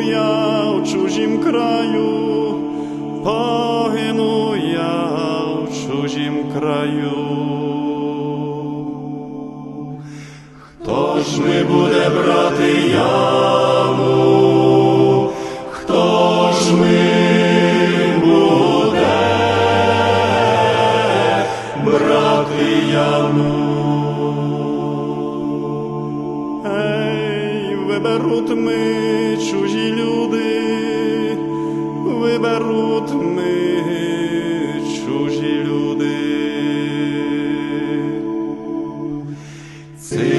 я в чужім краю, погину я в чужім краю. Хто ж ми буде брати яму? Хто ж ми буде брати яму? Ей, виберуть ми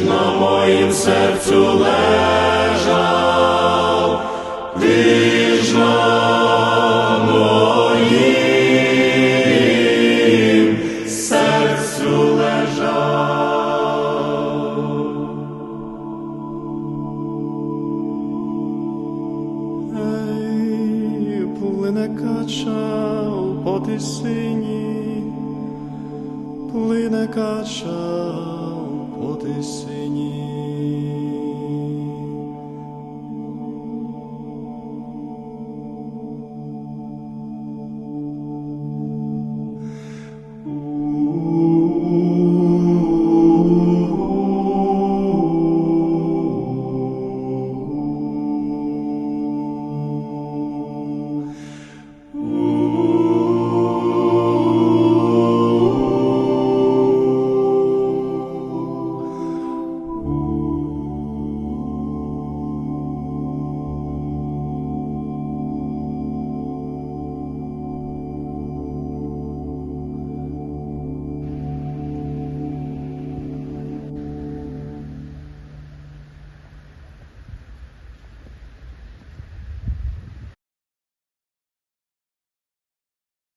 Ж на моїм серцю лежав, ти ж на моїм серцю лежав. Ей, плине кача по тисині, плине кача ти синій.